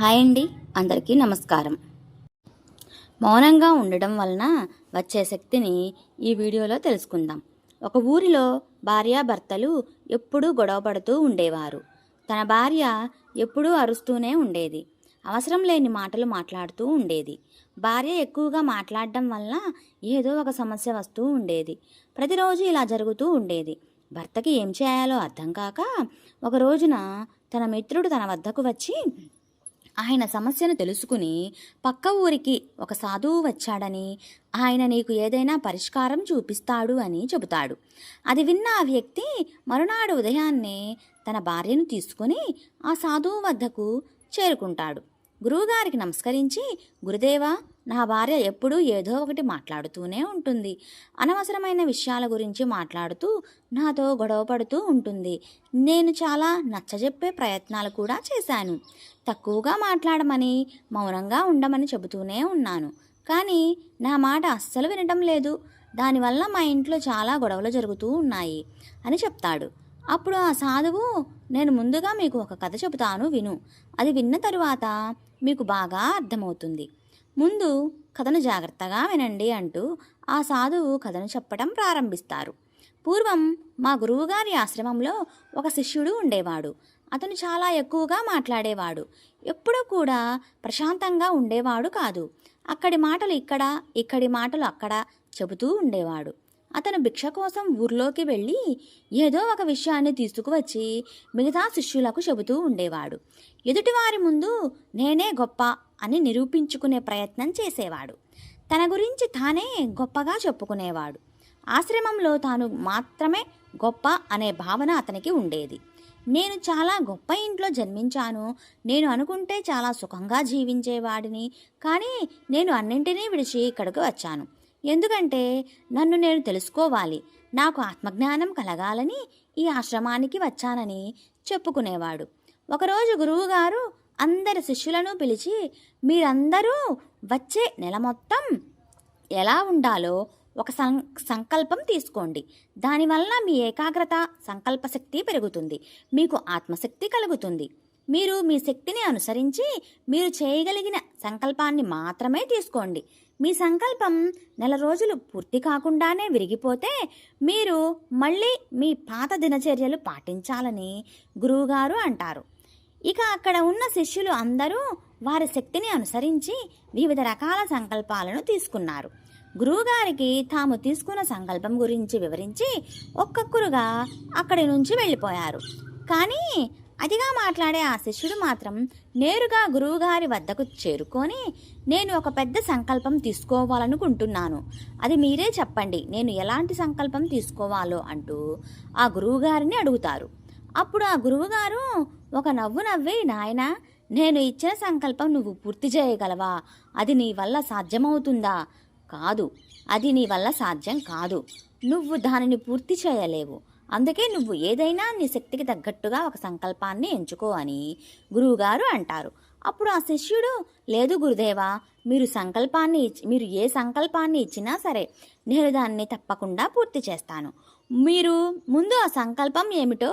Hi అండి అందరికీ నమస్కారం. మౌనంగా ఉండడం వలన వచ్చే శక్తిని ఈ వీడియోలో తెలుసుకుందాం. ఒక ఊరిలో భార్యాభర్తలు ఎప్పుడూ గొడవపడుతూ ఉండేవారు. తన భార్య ఎప్పుడూ అరుస్తూనే ఉండేది. అవసరం లేని మాటలు మాట్లాడుతూ ఉండేది. భార్య ఎక్కువగా మాట్లాడడం వల్ల ఏదో ఒక సమస్య వస్తూ ఉండేది. ప్రతిరోజు ఇలా జరుగుతూ ఉండేది. భర్తకి ఏం చేయాలో అర్థం కాక ఒక రోజున తన మిత్రుడు తన వద్దకు వచ్చి ఆయన సమస్యను తెలుసుకుని పక్క ఊరికి ఒక సాధువు వచ్చాడని ఆయన నీకు ఏదైనా పరిష్కారం చూపిస్తాడు అని చెబుతాడు. అది విన్న ఆ వ్యక్తి మరునాడు ఉదయాన్నే తన భార్యను తీసుకుని ఆ సాధువు వద్దకు చేరుకుంటాడు. గురువుగారికి నమస్కరించి గురుదేవా నా భార్య ఎప్పుడూ ఏదో ఒకటి మాట్లాడుతూనే ఉంటుంది. అనవసరమైన విషయాల గురించి మాట్లాడుతూ నాతో గొడవ పడుతూ ఉంటుంది. నేను చాలా నచ్చజెప్పే ప్రయత్నాలు కూడా చేశాను. తక్కువగా మాట్లాడమని మౌనంగా ఉండమని చెబుతూనే ఉన్నాను. కానీ నా మాట అస్సలు వినడం లేదు. దానివల్ల మా ఇంట్లో చాలా గొడవలు జరుగుతూ ఉన్నాయి అని చెప్తాడు. అప్పుడు ఆ సాధువు నేను ముందుగా మీకు ఒక కథ చెబుతాను విను. అది విన్న తరువాత మీకు బాగా అర్థమవుతుంది. ముందు కథను జాగ్రత్తగా వినండి అంటూ ఆ సాధువు కథను చెప్పడం ప్రారంభిస్తారు. పూర్వం మా గురువుగారి ఆశ్రమంలో ఒక శిష్యుడు ఉండేవాడు. అతను చాలా ఎక్కువగా మాట్లాడేవాడు. ఎప్పుడూ కూడా ప్రశాంతంగా ఉండేవాడు కాదు. అక్కడి మాటలు ఇక్కడ ఇక్కడి మాటలు అక్కడ చెబుతూ ఉండేవాడు. అతను భిక్ష కోసం ఊర్లోకి వెళ్ళి ఏదో ఒక విషయాన్ని తీసుకువచ్చి మిగతా శిష్యులకు చెబుతూ ఉండేవాడు. ఎదుటివారి ముందు నేనే గొప్ప అని నిరూపించుకునే ప్రయత్నం చేసేవాడు. తన గురించి తానే గొప్పగా చెప్పుకునేవాడు. ఆశ్రమంలో తాను మాత్రమే గొప్ప అనే భావన అతనికి ఉండేది. నేను చాలా గొప్ప ఇంట్లో జన్మించాను. నేను అనుకుంటే చాలా సుఖంగా జీవించేవాడిని. కానీ నేను అన్నింటినీ విడిచి ఇక్కడికి వచ్చాను. ఎందుకంటే నన్ను నేను తెలుసుకోవాలి. నాకు ఆత్మజ్ఞానం కలగాలని ఈ ఆశ్రమానికి వచ్చానని చెప్పుకునేవాడు. ఒకరోజు గురువుగారు అందరి శిష్యులను పిలిచి మీరందరూ వచ్చే నెల మొత్తం ఎలా ఉండాలో ఒక సం సంకల్పం తీసుకోండి. దానివల్ల మీ ఏకాగ్రత సంకల్ప శక్తి పెరుగుతుంది. మీకు ఆత్మశక్తి కలుగుతుంది. మీరు మీ శక్తిని అనుసరించి మీరు చేయగలిగిన సంకల్పాన్ని మాత్రమే తీసుకోండి. మీ సంకల్పం నెల రోజులు పూర్తి కాకుండానే విరిగిపోతే మీరు మళ్ళీ మీ పాత దినచర్యలు పాటించాలని గురువుగారు అంటారు. ఇక అక్కడ ఉన్న శిష్యులు అందరూ వారి శక్తిని అనుసరించి వివిధ రకాల సంకల్పాలను తీసుకున్నారు. గురువుగారికి తాము తీసుకున్న సంకల్పం గురించి వివరించి ఒక్కొక్కరుగా అక్కడి నుంచి వెళ్ళిపోయారు. కానీ అతిగా మాట్లాడే ఆ శిష్యుడు మాత్రం నేరుగా గురువుగారి వద్దకు చేరుకొని నేను ఒక పెద్ద సంకల్పం తీసుకోవాలనుకుంటున్నాను. అది మీరే చెప్పండి. నేను ఎలాంటి సంకల్పం తీసుకోవాలో అంటూ ఆ గురువుగారిని అడుగుతారు. అప్పుడు ఆ గురువుగారు ఒక నవ్వు నవ్వి నాయనా నేను ఇచ్చిన సంకల్పం నువ్వు పూర్తి చేయగలవా? అది నీ వల్ల సాధ్యమవుతుందా? కాదు. అది నీ వల్ల సాధ్యం కాదు. నువ్వు దానిని పూర్తి చేయలేవు. అందుకే నువ్వు ఏదైనా నీ శక్తికి తగ్గట్టుగా ఒక సంకల్పాన్ని ఎంచుకో అని గురువుగారు అంటారు. అప్పుడు ఆ శిష్యుడు లేదు గురుదేవా మీరు సంకల్పాన్ని ఇచ్చి మీరు ఏ సంకల్పాన్ని ఇచ్చినా సరే నేను దాన్ని తప్పకుండా పూర్తి చేస్తాను. మీరు ముందు ఆ సంకల్పం ఏమిటో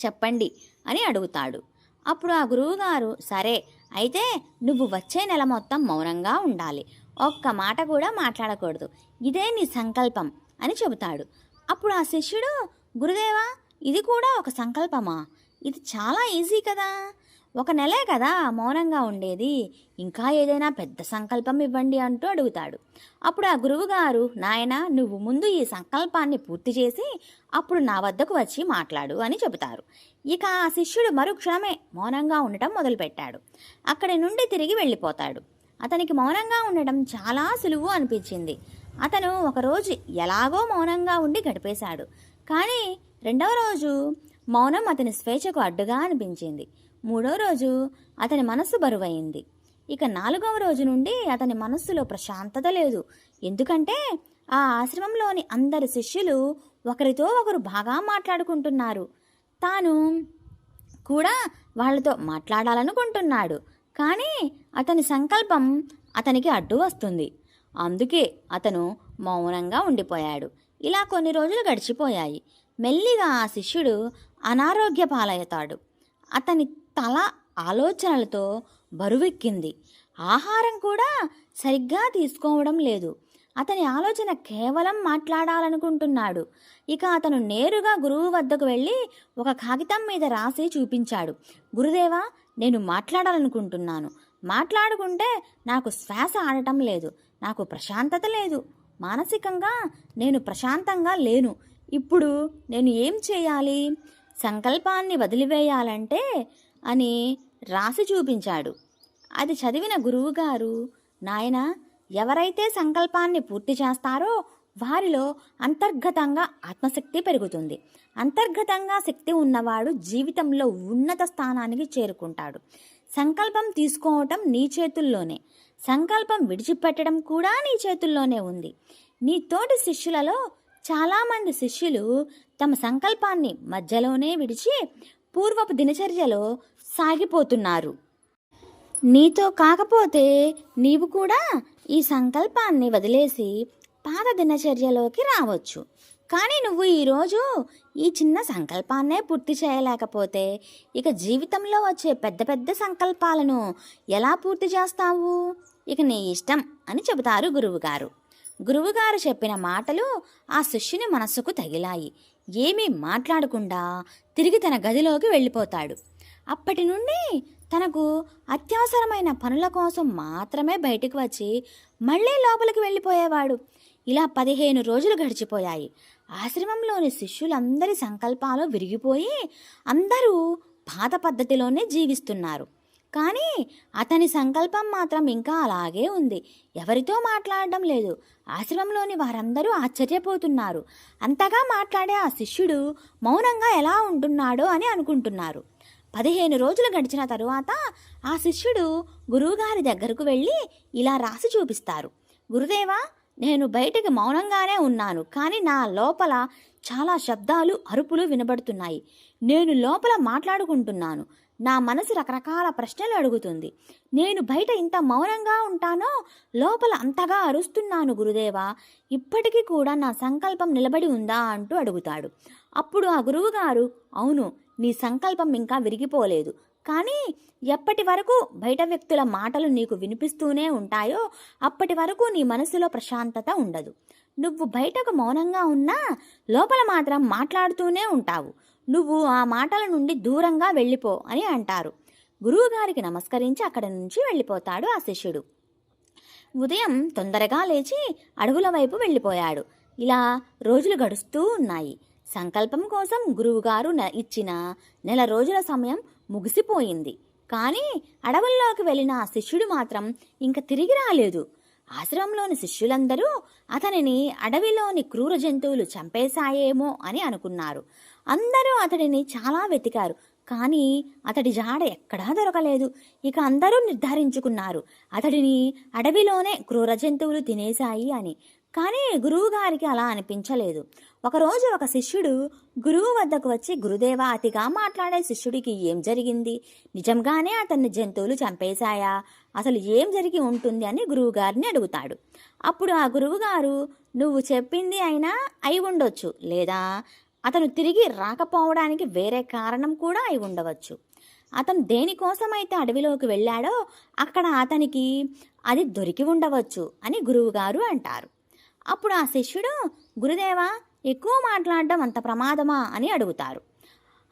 చెప్పండి అని అడుగుతాడు. అప్పుడు ఆ గురువుగారు సరే అయితే నువ్వు వచ్చే నెల మొత్తం మౌనంగా ఉండాలి. ఒక్క మాట కూడా మాట్లాడకూడదు. ఇదే నీ సంకల్పం అని చెబుతాడు. అప్పుడు ఆ శిష్యుడు గురుదేవా ఇది కూడా ఒక సంకల్పమా? ఇది చాలా ఈజీ కదా. ఒక నెలే కదా మౌనంగా ఉండేది. ఇంకా ఏదైనా పెద్ద సంకల్పం ఇవ్వండి అంటూ అడుగుతాడు. అప్పుడు ఆ గురువుగారు నాయన నువ్వు ముందు ఈ సంకల్పాన్ని పూర్తి చేసి అప్పుడు నా వద్దకు వచ్చి మాట్లాడు అని చెబుతారు. ఇక ఆ శిష్యుడు మరుక్షణమే మౌనంగా ఉండటం మొదలుపెట్టాడు. అక్కడి నుండి తిరిగి వెళ్ళిపోతాడు. అతనికి మౌనంగా ఉండడం చాలా సులువు అనిపించింది. అతను ఒకరోజు ఎలాగో మౌనంగా ఉండి గడిపేశాడు. కానీ రెండవ రోజు మౌనం అతని స్వేచ్ఛకు అడ్డుగా అనిపించింది. మూడో రోజు అతని మనస్సు బరువైంది. ఇక నాలుగవ రోజు నుండి అతని మనస్సులో ప్రశాంతత లేదు. ఎందుకంటే ఆ ఆశ్రమంలోని అందరి శిష్యులు ఒకరితో ఒకరు బాగా మాట్లాడుకుంటున్నారు. తాను కూడా వాళ్ళతో మాట్లాడాలనుకుంటున్నాడు. కానీ అతని సంకల్పం అతనికి అడ్డు వస్తుంది. అందుకే అతను మౌనంగా ఉండిపోయాడు. ఇలా కొన్ని రోజులు గడిచిపోయాయి. మెల్లిగా ఆ శిష్యుడు అనారోగ్య పాలవుతాడు. అతని తల ఆలోచనలతో బరువెక్కింది. ఆహారం కూడా సరిగ్గా తీసుకోవడం లేదు. అతని ఆలోచన కేవలం మాట్లాడాలనుకుంటున్నాడు. ఇక అతను నేరుగా గురువు వద్దకు వెళ్ళి ఒక కాగితం మీద రాసి చూపించాడు. గురుదేవా నేను మాట్లాడాలనుకుంటున్నాను. మాట్లాడుకుంటే నాకు శ్వాస ఆడటం లేదు. నాకు ప్రశాంతత లేదు. మానసికంగా నేను ప్రశాంతంగా లేను. ఇప్పుడు నేను ఏం చేయాలి? సంకల్పాన్ని వదిలివేయాలంటే అని రాసి చూపించాడు. అది చదివిన గురువుగారు నాయన ఎవరైతే సంకల్పాన్ని పూర్తి చేస్తారో వారిలో అంతర్గతంగా ఆత్మశక్తి పెరుగుతుంది. అంతర్గతంగా శక్తి ఉన్నవాడు జీవితంలో ఉన్నత స్థానానికి చేరుకుంటాడు. సంకల్పం తీసుకోవటం నీ చేతుల్లోనే. సంకల్పం విడిచిపెట్టడం కూడా నీ చేతుల్లోనే ఉంది. నీ తోటి శిష్యులలో చాలామంది శిష్యులు తమ సంకల్పాన్ని మధ్యలోనే విడిచి పూర్వపు దినచర్యలో సాగిపోతున్నారు. నీతో కాకపోతే నీవు కూడా ఈ సంకల్పాన్ని వదిలేసి పాత దినచర్యలోకి రావచ్చు. కానీ నువ్వు ఈరోజు ఈ చిన్న సంకల్పాన్నే పూర్తి చేయలేకపోతే ఇక జీవితంలో వచ్చే పెద్ద పెద్ద సంకల్పాలను ఎలా పూర్తి చేస్తావు? ఇక నీ ఇష్టం అని చెబుతారు గురువుగారు. గురువుగారు చెప్పిన మాటలు ఆ శిష్యుని మనస్సుకు తగిలాయి. ఏమీ మాట్లాడకుండా తిరిగి తన గదిలోకి వెళ్ళిపోతాడు. అప్పటి నుండి తనకు అత్యవసరమైన పనుల కోసం మాత్రమే బయటకు వచ్చి మళ్ళీ లోపలికి వెళ్ళిపోయేవాడు. ఇలా పదిహేను రోజులు గడిచిపోయాయి. ఆశ్రమంలోని శిష్యులందరి సంకల్పాలు విరిగిపోయి అందరూ పాత పద్ధతిలోనే జీవిస్తున్నారు. కానీ అతని సంకల్పం మాత్రం ఇంకా అలాగే ఉంది. ఎవరితో మాట్లాడడం లేదు. ఆశ్రమంలోని వారందరూ ఆశ్చర్యపోతున్నారు. అంతగా మాట్లాడే ఆ శిష్యుడు మౌనంగా ఎలా ఉంటున్నాడో అని అనుకుంటున్నారు. పదిహేను రోజులు గడిచిన తరువాత ఆ శిష్యుడు గురువుగారి దగ్గరకు వెళ్ళి ఇలా రాసి చూపిస్తారు. గురుదేవా నేను బయటకు మౌనంగానే ఉన్నాను కానీ నా లోపల చాలా శబ్దాలు అరుపులు వినబడుతున్నాయి. నేను లోపల మాట్లాడుకుంటున్నాను. నా మనసు రకరకాల ప్రశ్నలు అడుగుతుంది. నేను బయట ఇంత మౌనంగా ఉంటానో లోపల అంతగా అరుస్తున్నాను గురుదేవా. ఇప్పటికీ కూడా నా సంకల్పం నిలబడి ఉందా అంటూ అడుగుతాడు. అప్పుడు ఆ గురువుగారు అవును నీ సంకల్పం ఇంకా విరిగిపోలేదు. కానీ ఎప్పటి వరకు బయట వ్యక్తుల మాటలు నీకు వినిపిస్తూనే ఉంటాయో అప్పటి వరకు నీ మనసులో ప్రశాంతత ఉండదు. నువ్వు బయటకు మౌనంగా ఉన్నా లోపల మాత్రం మాట్లాడుతూనే ఉంటావు. నువ్వు ఆ మాటల నుండి దూరంగా వెళ్ళిపో అని అంటారు. గురువుగారికి నమస్కరించి అక్కడి నుంచి వెళ్ళిపోతాడు ఆ శిష్యుడు. ఉదయం తొందరగా లేచి అడవుల వైపు వెళ్ళిపోయాడు. ఇలా రోజులు గడుస్తూ ఉన్నాయి. సంకల్పం కోసం గురువుగారు న- ఇచ్చిన నెల రోజుల సమయం ముగిసిపోయింది. కానీ అడవుల్లోకి వెళ్ళిన ఆ శిష్యుడు మాత్రం ఇంక తిరిగి రాలేదు. ఆశ్రమంలోని శిష్యులందరూ అతనిని అడవిలోని క్రూర జంతువులు చంపేశాయేమో అని అనుకున్నారు. అందరూ అతడిని చాలా వెతికారు. కానీ అతడి జాడ ఎక్కడా దొరకలేదు. ఇక అందరూ నిర్ధారించుకున్నారు. అతడిని అడవిలోనే క్రూర జంతువులు తినేశాయి అని. కానీ గురువుగారికి అలా అనిపించలేదు. ఒకరోజు ఒక శిష్యుడు గురువు వద్దకు వచ్చి గురుదేవ అతిగా మాట్లాడే శిష్యుడికి ఏం జరిగింది? నిజంగానే అతన్ని జంతువులు చంపేశాయా? అసలు ఏం జరిగి ఉంటుంది? అని గురువుగారిని అడుగుతాడు. అప్పుడు ఆ గురువుగారు నువ్వు చెప్పింది అయినా అయి ఉండొచ్చు లేదా? అతను తిరిగి రాకపోవడానికి వేరే కారణం కూడా అయి ఉండవచ్చు. అతను దేనికోసమైతే అడవిలోకి వెళ్ళాడో అక్కడ అతనికి అది దొరికి ఉండవచ్చు అని గురువుగారు అంటారు. అప్పుడు ఆ శిష్యుడు గురుదేవా ఎక్కువ మాట్లాడడం అంత ప్రమాదమా? అని అడుగుతారు.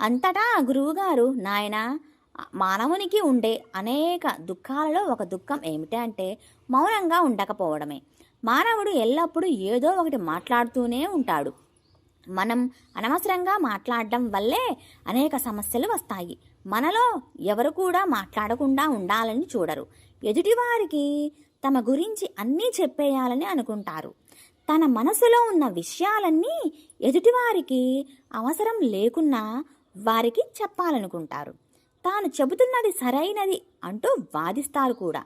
అంతటా గురువుగారు నాయన మానవునికి ఉండే అనేక దుఃఖాలలో ఒక దుఃఖం ఏమిటంటే మౌనంగా ఉండకపోవడమే. మానవుడు ఎల్లప్పుడూ ఏదో ఒకటి మాట్లాడుతూనే ఉంటాడు. మనం అనవసరంగా మాట్లాడడం వల్లే అనేక సమస్యలు వస్తాయి. మనలో ఎవరు కూడా మాట్లాడకుండా ఉండాలని చూడరు. ఎదుటివారికి తమ గురించి అన్నీ చెప్పేయాలని అనుకుంటారు. తన మనసులో ఉన్న విషయాలన్నీ ఎదుటివారికి అవసరం లేకున్నా వారికి చెప్పాలనుకుంటారు. తాను చెబుతున్నది సరైనది అంటూ వాదిస్తారు కూడా.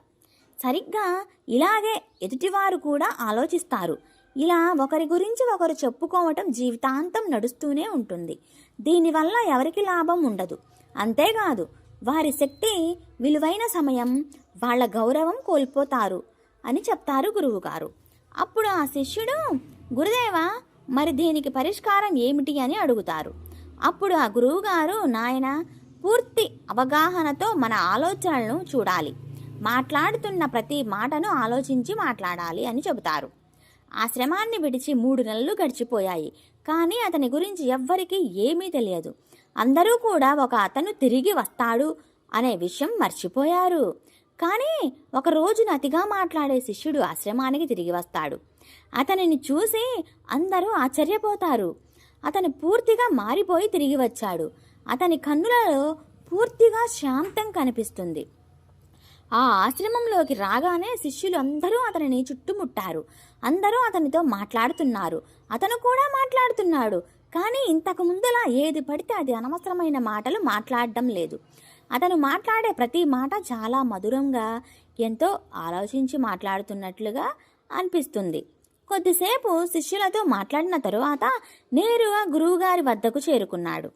సరిగ్గా ఇలాగే ఎదుటివారు కూడా ఆలోచిస్తారు. ఇలా ఒకరి గురించి ఒకరు చెప్పుకోవటం జీవితాంతం నడుస్తూనే ఉంటుంది. దీనివల్ల ఎవరికి లాభం ఉండదు. అంతేకాదు వారి శక్తి విలువైన సమయం వాళ్ళ గౌరవం కోల్పోతారు అని చెప్తారు గురువుగారు. అప్పుడు ఆ శిష్యుడు గురుదేవా మరి దీనికి పరిష్కారం ఏమిటి అని అడుగుతారు. అప్పుడు ఆ గురువుగారు నాయన పూర్తి అవగాహనతో మన ఆలోచనలను చూడాలి. మాట్లాడుతున్న ప్రతి మాటను ఆలోచించి మాట్లాడాలి అని చెబుతారు. ఆశ్రమాన్ని విడిచి మూడు నెలలు గడిచిపోయాయి. కానీ అతని గురించి ఎవ్వరికీ ఏమీ తెలియదు. అందరూ కూడా ఒక అతను తిరిగి వస్తాడు అనే విషయం మర్చిపోయారు. కానీ ఒక రోజున అతిగా మాట్లాడే శిష్యుడు ఆశ్రమానికి తిరిగి వస్తాడు. అతనిని చూసి అందరూ ఆశ్చర్యపోతారు. అతను పూర్తిగా మారిపోయి తిరిగి వచ్చాడు. అతని కన్నులలో పూర్తిగా శాంతం కనిపిస్తుంది. ఆ ఆశ్రమంలోకి రాగానే శిష్యులు అందరూ అతనిని చుట్టుముట్టారు. అందరూ అతనితో మాట్లాడుతున్నారు. అతను కూడా మాట్లాడుతున్నాడు. కానీ ఇంతకు ముందులా ఏది పడితే అది అనవసరమైన మాటలు మాట్లాడడం లేదు. అతను మాట్లాడే ప్రతి మాట చాలా మధురంగా ఎంతో ఆలోచించి మాట్లాడుతున్నట్లుగా అనిపిస్తుంది. కొద్దిసేపు శిష్యులతో మాట్లాడిన తరువాత నేరుగా గురువుగారి వద్దకు చేరుకున్నాడు.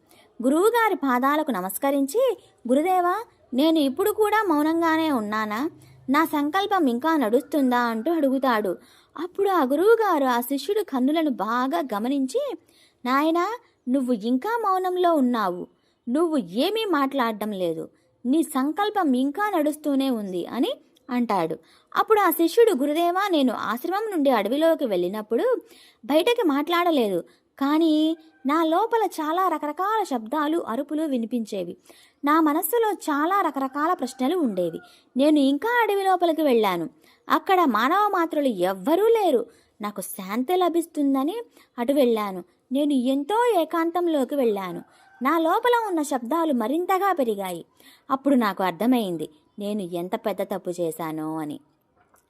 గురువుగారి పాదాలకు నమస్కరించి గురుదేవా నేను ఇప్పుడు కూడా మౌనంగానే ఉన్నానా? నా సంకల్పం ఇంకా నడుస్తుందా? అంటూ అడుగుతాడు. అప్పుడు ఆ గురువుగారు ఆ శిష్యుడు కన్నులను బాగా గమనించి నాయనా నువ్వు ఇంకా మౌనంలో ఉన్నావు. నువ్వు ఏమీ మాట్లాడడం లేదు. నీ సంకల్పం ఇంకా నడుస్తూనే ఉంది అని అంటాడు. అప్పుడు ఆ శిష్యుడు గురుదేవా నేను ఆశ్రమం నుండి అడవిలోకి వెళ్ళినప్పుడు బయటకి మాట్లాడలేదు. కానీ నా లోపల చాలా రకరకాల శబ్దాలు అరుపులు వినిపించేవి. నా మనస్సులో చాలా రకరకాల ప్రశ్నలు ఉండేవి. నేను ఇంకా అడవి లోపలికి వెళ్ళాను. అక్కడ మానవ మాత్రులు ఎవ్వరూ లేరు. నాకు శాంతి లభిస్తుందని అటు వెళ్ళాను. నేను ఎంతో ఏకాంతంలోకి వెళ్ళాను. నా లోపల ఉన్న శబ్దాలు మరింతగా పెరిగాయి. అప్పుడు నాకు అర్థమైంది నేను ఎంత పెద్ద తప్పు చేశానో అని.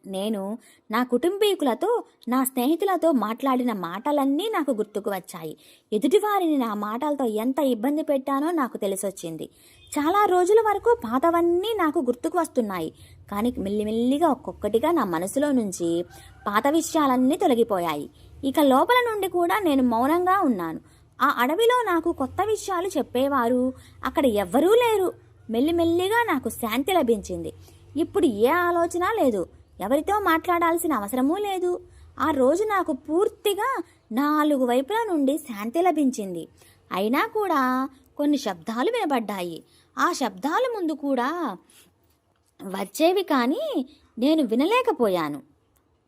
నేను నా కుటుంబీకులతో నా స్నేహితులతో మాట్లాడిన మాటలన్నీ నాకు గుర్తుకు వచ్చాయి. ఎదుటివారిని నా మాటలతో ఎంత ఇబ్బంది పెట్టానో నాకు తెలిసొచ్చింది. చాలా రోజుల వరకు పాతవన్నీ నాకు గుర్తుకు వస్తున్నాయి. కానీ మెల్లిమెల్లిగా ఒక్కొక్కటిగా నా మనసులో నుంచి పాత విషయాలన్నీ తొలగిపోయాయి. ఇక లోపల నుండి కూడా నేను మౌనంగా ఉన్నాను. ఆ అడవిలో నాకు కొత్త విషయాలు చెప్పేవారు. అక్కడ ఎవ్వరూ లేరు. మెల్లిమెల్లిగా నాకు శాంతి లభించింది. ఇప్పుడు ఏ ఆలోచన లేదు. ఎవరితో మాట్లాడాల్సిన అవసరమూ లేదు. ఆ రోజు నాకు పూర్తిగా నాలుగు వైపుల నుండి శాంతి లభించింది. అయినా కూడా కొన్ని శబ్దాలు వినబడ్డాయి. ఆ శబ్దాల ముందు కూడా వచ్చేవి కానీ నేను వినలేకపోయాను.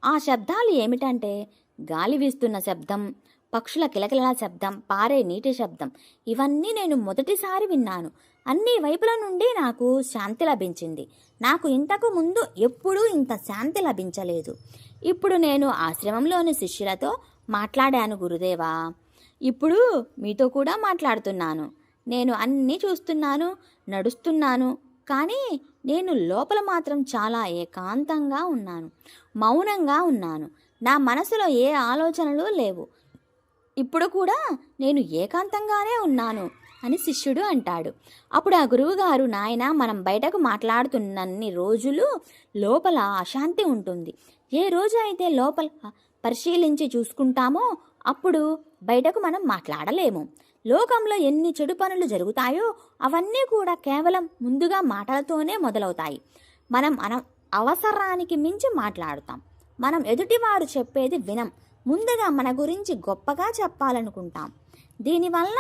ఆ శబ్దాలు ఏమిటంటే గాలి వీస్తున్న శబ్దం పక్షుల కిలకిలల శబ్దం పారే నీటి శబ్దం. ఇవన్నీ నేను మొదటిసారి విన్నాను. అన్ని వైపుల నుండి నాకు శాంతి లభించింది. నాకు ఇంతకు ముందు ఎప్పుడూ ఇంత శాంతి లభించలేదు. ఇప్పుడు నేను ఆశ్రమంలోని శిష్యులతో మాట్లాడాను గురుదేవా. ఇప్పుడు మీతో కూడా మాట్లాడుతున్నాను. నేను అన్నీ చూస్తున్నాను నడుస్తున్నాను కానీ నేను లోపల మాత్రం చాలా ఏకాంతంగా ఉన్నాను. మౌనంగా ఉన్నాను. నా మనసులో ఏ ఆలోచనలు లేవు. ఇప్పుడు కూడా నేను ఏకాంతంగానే ఉన్నాను అని శిష్యుడు అంటాడు. అప్పుడు ఆ గురువుగారు నాయన మనం బయటకు మాట్లాడుతున్నన్ని రోజులు లోపల అశాంతి ఉంటుంది. ఏ రోజు అయితే లోపల పరిశీలించి చూసుకుంటామో అప్పుడు బయటకు మనం మాట్లాడలేము. లోకంలో ఎన్ని చెడు పనులు జరుగుతాయో అవన్నీ కూడా కేవలం ముందుగా మాటలతోనే మొదలవుతాయి. మనం అన అవసరానికి మించి మాట్లాడుతాం. మనం ఎదుటివారు చెప్పేది వినం. ముందుగా మన గురించి గొప్పగా చెప్పాలనుకుంటాం. దీనివల్ల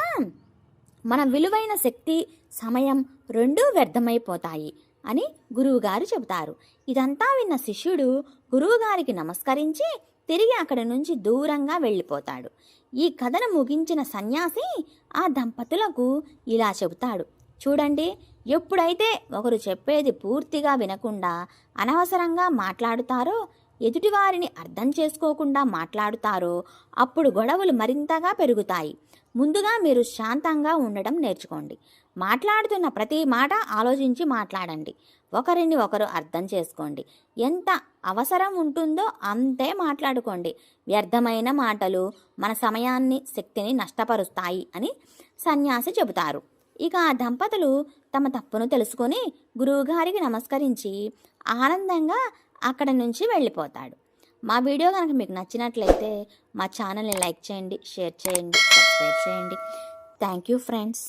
మన విలువైన శక్తి సమయం రెండూ వ్యర్థమైపోతాయి అని గురువుగారు చెబుతారు. ఇదంతా విన్న శిష్యుడు గురువుగారికి నమస్కరించి తిరిగి అక్కడి నుంచి దూరంగా వెళ్ళిపోతాడు. ఈ కథను ముగించిన సన్యాసి ఆ దంపతులకు ఇలా చెబుతాడు. చూడండి ఎప్పుడైతే ఒకరు చెప్పేది పూర్తిగా వినకుండా అనవసరంగా మాట్లాడుతారో ఎదుటివారిని అర్థం చేసుకోకుండా మాట్లాడుతారో అప్పుడు గొడవలు మరింతగా పెరుగుతాయి. ముందుగా మీరు శాంతంగా ఉండడం నేర్చుకోండి. మాట్లాడుతున్న ప్రతి మాట ఆలోచించి మాట్లాడండి. ఒకరిని ఒకరు అర్థం చేసుకోండి. ఎంత అవసరం ఉంటుందో అంతే మాట్లాడుకోండి. వ్యర్థమైన మాటలు మన సమయాన్ని శక్తిని నష్టపరుస్తాయి అని సన్యాసి చెబుతారు. ఇక ఆ దంపతులు తమ తప్పును తెలుసుకొని గురువుగారికి నమస్కరించి ఆనందంగా అక్కడ నుంచి వెళ్ళిపోతాడు. మా వీడియో కనుక మీకు నచ్చినట్లయితే మా ఛానల్ని లైక్ చేయండి షేర్ చేయండి సబ్స్క్రైబ్ చేయండి. Thank you friends.